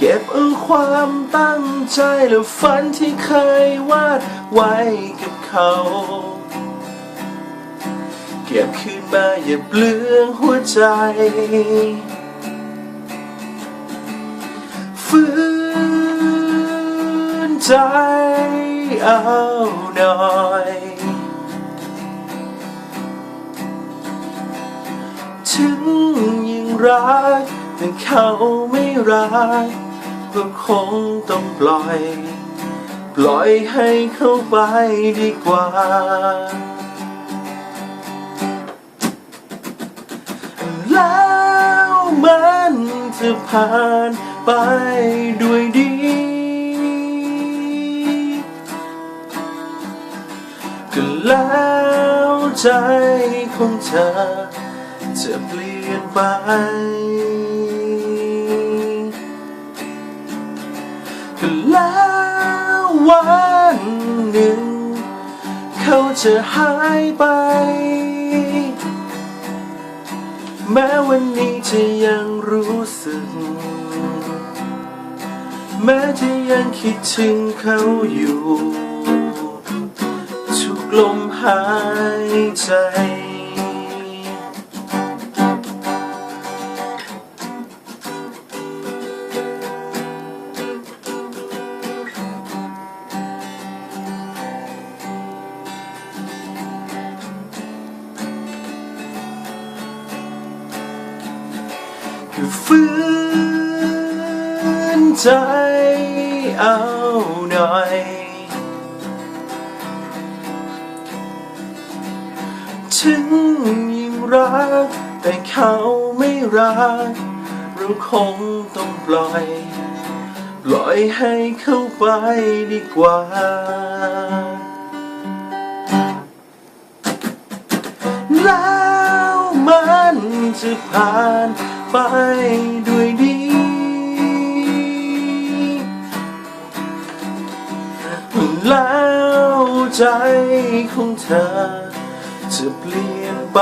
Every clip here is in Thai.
เก็บเอาความตั้งใจและฝันที่เคยวาดไว้กับเขา เก็บคืนมาอย่าเปลืองหัวใจฝืนใจเอาหน่อยถึงยังรักแต่เขาไม่รัก ก็คงต้องปล่อย ปล่อยให้เขาไปดีกว่า แล้วมันจะผ่านไปด้วยดี ก็แล้วใจของเธอจะเปลี่ยนไป จะหายไป แม้วันนี้จะยังรู้สึก แม้จะยังคิดถึงเขาอยู่ ทุกลมหายใจ คือฝืนใจเอาหน่อยถึงยิ่งรัก แต่เขาไม่รัก เราคงต้องปล่อย ปล่อยให้เขาไปดีกว่า แล้วมันจะผ่าน ไปด้วยดี แล้วใจของเธอจะเปลี่ยนไป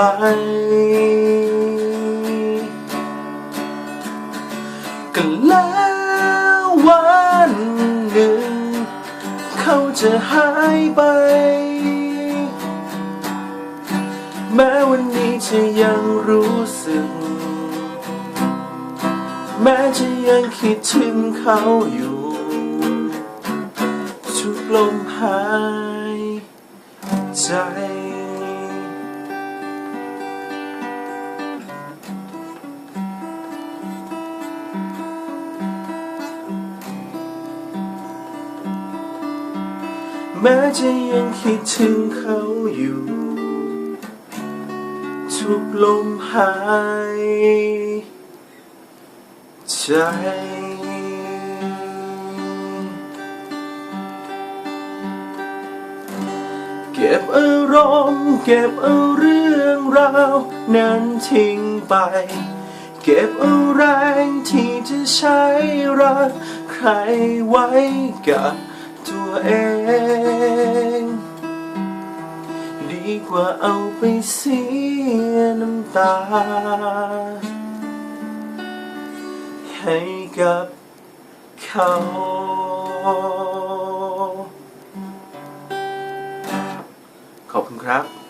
ก็แล้ววันหนึ่ง เขาจะหายไป แม้วันนี้จะยังรู้สึก แม้จะยังคิดถึงเขาอยู่ ทุกลมหายใจแม้จะยังคิดถึงเขาอยู่ ทุกลมหาย ใจ เก็บอารมณ์เก็บเอาเรื่องราวนั้นทิ้งไป เก็บเอาแรงที่จะใช้รักใครไว้กับตัวเอง ดีกว่าเอาไปเสียน้ำตา ให้กับเขา ขอบคุณครับ